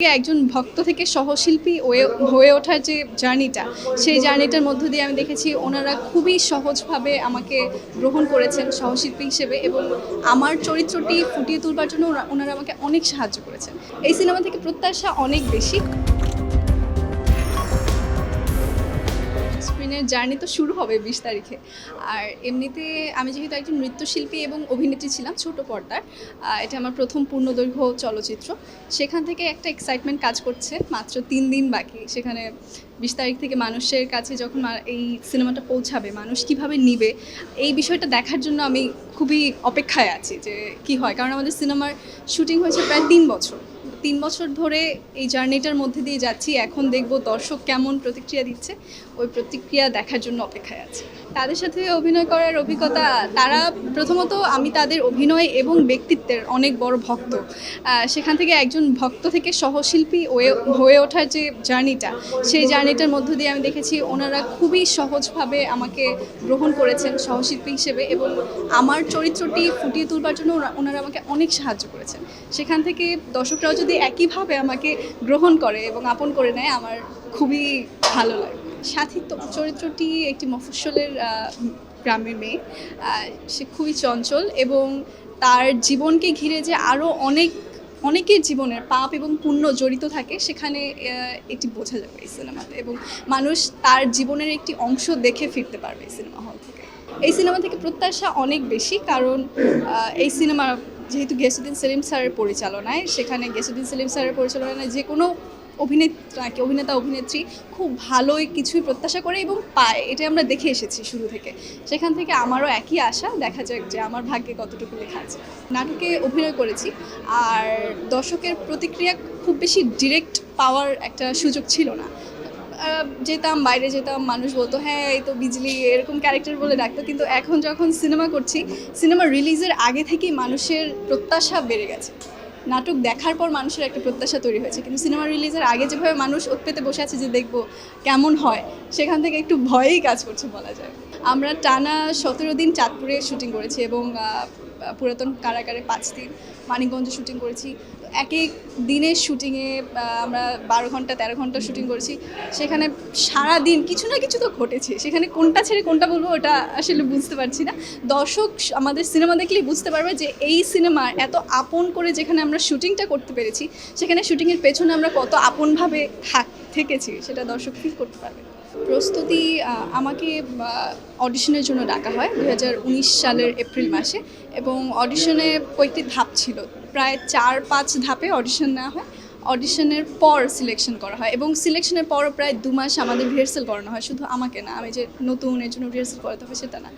একজন ভক্ত থেকে সহশিল্পী হয়ে ওঠার যে জার্নিটা, সেই জার্নিটার মধ্য দিয়ে আমি দেখেছি ওনারা খুবই সহজভাবে আমাকে গ্রহণ করেছেন সহশিল্পী হিসেবে এবং আমার চরিত্রটি ফুটিয়ে তুলবার জন্য ওনারা আমাকে অনেক সাহায্য করেছেন। এই সিনেমা থেকে প্রত্যাশা অনেক বেশি। স্ক্রিনের জার্নি তো শুরু হবে বিশ তারিখে। আর এমনিতে আমি যেহেতু একজন নৃত্যশিল্পী এবং অভিনেত্রী ছিলাম ছোট পর্দার এটা আমার প্রথম পূর্ণদৈর্ঘ্য চলচ্চিত্র। সেখান থেকে একটা এক্সাইটমেন্ট কাজ করছে, মাত্র তিন দিন বাকি। সেখানে বিশ তারিখ থেকে মানুষের কাছে যখন এই সিনেমাটা পৌঁছাবে, মানুষ কীভাবে নিবে, এই বিষয়টা দেখার জন্য আমি খুবই অপেক্ষায় আছি যে কি হয়। কারণ আমাদের সিনেমার শুটিং হয়েছে প্রায় তিন বছর। তিন বছর ধরে এই জার্নিটার মধ্যে দিয়ে যাচ্ছি। এখন দেখব দর্শক কেমন প্রতিক্রিয়া দিচ্ছে। ওই প্রতিক্রিয়া দেখার জন্য অপেক্ষায় আছি। তাদের সাথে অভিনয় করার অভিজ্ঞতা, তারা প্রথমত আমি তাদের অভিনয় এবং ব্যক্তিত্বের অনেক বড় ভক্ত। সেখান থেকে একজন ভক্ত থেকে সহশিল্পী হয়ে ওঠার যে জার্নিটা, সেই জার্নিটার মধ্য দিয়ে আমি দেখেছি ওনারা খুবই সহজভাবে আমাকে গ্রহণ করেছেন সহশিল্পী হিসেবে এবং আমার চরিত্রটি ফুটিয়ে তুলবার জন্য ওনারা আমাকে অনেক সাহায্য করেছেন। সেখান থেকে দর্শকরাও যদি একইভাবে আমাকে গ্রহণ করে এবং আপন করে নেয়, আমার খুবই ভালো লাগে। সাথিত্ব, চরিত্রটি একটি মফস্বলের গ্রামের মেয়ে। সে খুবই চঞ্চল এবং তার জীবনকে ঘিরে যে আরও অনেক, অনেকের জীবনের পাপ এবং পুণ্য জড়িত থাকে, সেখানে এটি বোঝা যাবে এই সিনেমাতে এবং মানুষ তার জীবনের একটি অংশ দেখে ফিরতে পারবে এই সিনেমা হল থেকে। এই সিনেমা থেকে প্রত্যাশা অনেক বেশি কারণ এই সিনেমা যেহেতু গেসুদ্দিন সেলিম স্যারের পরিচালনায়, সেখানে গেসুদ্দিন সেলিম স্যারের পরিচালনায় যে কোনো অভিনেত্রাকে অভিনেতা, অভিনেত্রী খুব ভালোই কিছুই প্রত্যাশা করে এবং পায়। এটা আমরা দেখে এসেছি শুরু থেকে। সেখান থেকে আমারও একই আশা। দেখা যাক যে আমার ভাগ্যে কতটুকু লেখা আছে। নাটকে অভিনয় করেছি। আর দর্শকের প্রতিক্রিয়া খুব বেশি ডিরেক্ট পাওয়ার একটা সুযোগ ছিল না। যেতাম, বাইরে যেতাম, মানুষ বলতো হ্যাঁ এই তো বিজলি, এরকম ক্যারেক্টার বলে ডাকতো। কিন্তু এখন যখন সিনেমা করছি সিনেমা রিলিজের আগে থেকেই মানুষের প্রত্যাশা বেড়ে গেছে। নাটক দেখার পর মানুষের একটা প্রত্যাশা তৈরি হয়েছে। কিন্তু সিনেমা রিলিজের আগে যেভাবে মানুষ উৎপেতে বসে আছে যে দেখব কেমন হয়, সেখান থেকে একটু ভয়েই কাজ করছে বলা যায়। আমরা টানা সতেরো দিন চাঁদপুরে শুটিং করেছি এবং পুরাতন কারাগারে পাঁচ দিন মানিকগঞ্জে শুটিং করেছি। তো এক এক দিনের শুটিংয়ে আমরা বারো ঘণ্টা, তেরো ঘণ্টা শুটিং করেছি। সেখানে সারা দিন কিছু না কিছু তো ঘটেছে। সেখানে কোনটা ছেড়ে কোনটা বলব ওটা আসলে বুঝতে পারছি না। দর্শক আমাদের সিনেমা দেখলেই বুঝতে পারবে যে এই সিনেমার এত আপন করে যেখানে আমরা শুটিংটা করতে পেরেছি, সেখানে শুটিংয়ের পেছনে আমরা কত আপনভাবে থাক, থেকেছি, সেটা দর্শক ফিল করতে পারবে। প্রস্তুতি আমাকে অডিশনের জন্য ডাকা হয় দু হাজার উনিশ সালের এপ্রিল মাসে এবং অডিশনে কয়েকটি ধাপ ছিল। প্রায় চার পাঁচ ধাপে অডিশন নেওয়া হয়। অডিশনের পর সিলেকশন করা হয় এবং সিলেকশনের পরও প্রায় দু মাস আমাদের রিহার্সাল করানো হয়। শুধু আমাকে না, আমি যে নতুন, এর জন্য রিহার্সাল করাতে হবে সেটা না।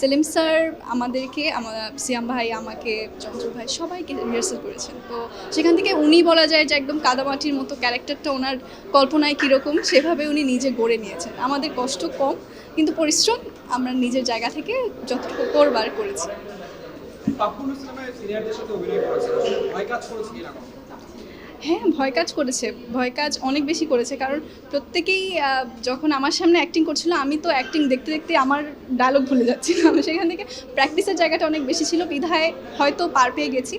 সেলিম স্যার আমাদেরকে, আমার সিয়াম ভাই, আমাকে, চঞ্চল ভাই সবাইকে রিহার্সাল করেছেন। তো সেখান থেকে উনি বলা যায় যে একদম কাদামাটির মতো ক্যারেক্টারটা ওনার কল্পনায় কীরকম, সেভাবে উনি নিজে গড়ে নিয়েছেন। আমাদের কষ্ট কম, কিন্তু পরিশ্রম আমরা নিজের জায়গা থেকে যতটুকু করবার করেছি। সিনিয়রদের সাথে অভিনয় করেছে ভয় কাজ করেছে কীরকম হ্যাঁ ভয় কাজ করেছে। ভয় কাজ অনেক বেশি করেছে। কারণ প্রত্যেকেই যখন আমার সামনে অ্যাক্টিং করছিল, আমি তো অ্যাক্টিং দেখতে দেখতে আমার ডায়লগ ভুলে যাচ্ছিলাম সেখান থেকে প্র্যাকটিসের জায়গাটা অনেক বেশি ছিল। বিধায় হয়তো পার পেয়ে গেছি।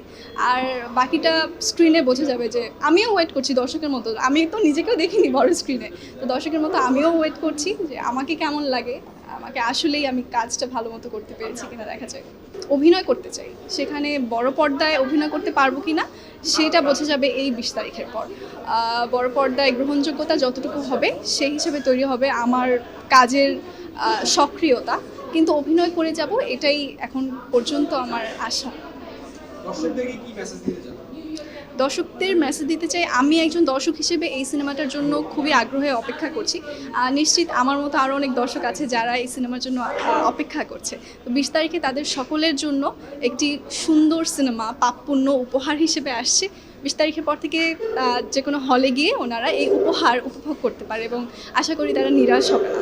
আর বাকিটা স্ক্রিনে বোঝা যাবে যে, আমিও ওয়েট করছি দর্শকের মতো। আমি তো নিজেকেও দেখিনি বড় স্ক্রিনে তো দর্শকের মতো আমিও ওয়েট করছি যে, আমাকে কেমন লাগে? আমাকে আসলেই আমি কাজটা ভালো মতো করতে পেরেছি কিনা দেখা যায় অভিনয় করতে চাই। সেখানে বড় পর্দায় অভিনয় করতে পারব কি না সেটা বোঝা যাবে এই বিশ তারিখের পর। বড় পর্দায় গ্রহণযোগ্যতা যতটুকু হবে, সেই হিসেবে তৈরি হবে আমার কাজের সক্রিয়তা। কিন্তু অভিনয় করে যাব, এটাই এখন পর্যন্ত আমার আশা। দর্শকদেরকে কি মেসেজ দিতে দর্শকদের মেসেজ দিতে চাই, আমি একজন দর্শক হিসেবে এই সিনেমাটার জন্য খুবই আগ্রহে অপেক্ষা করছি। নিশ্চিত আমার মতো আরও অনেক দর্শক আছে যারা এই সিনেমার জন্য অপেক্ষা করছে। তো বিশ তারিখে তাদের সকলের জন্য একটি সুন্দর সিনেমা পাপপূর্ণ উপহার হিসেবে আসছে। বিশ তারিখের পর থেকে যে কোনো হলে গিয়ে ওনারা এই উপহার উপভোগ করতে পারে এবং আশা করি তারা নিরাশ হবে না।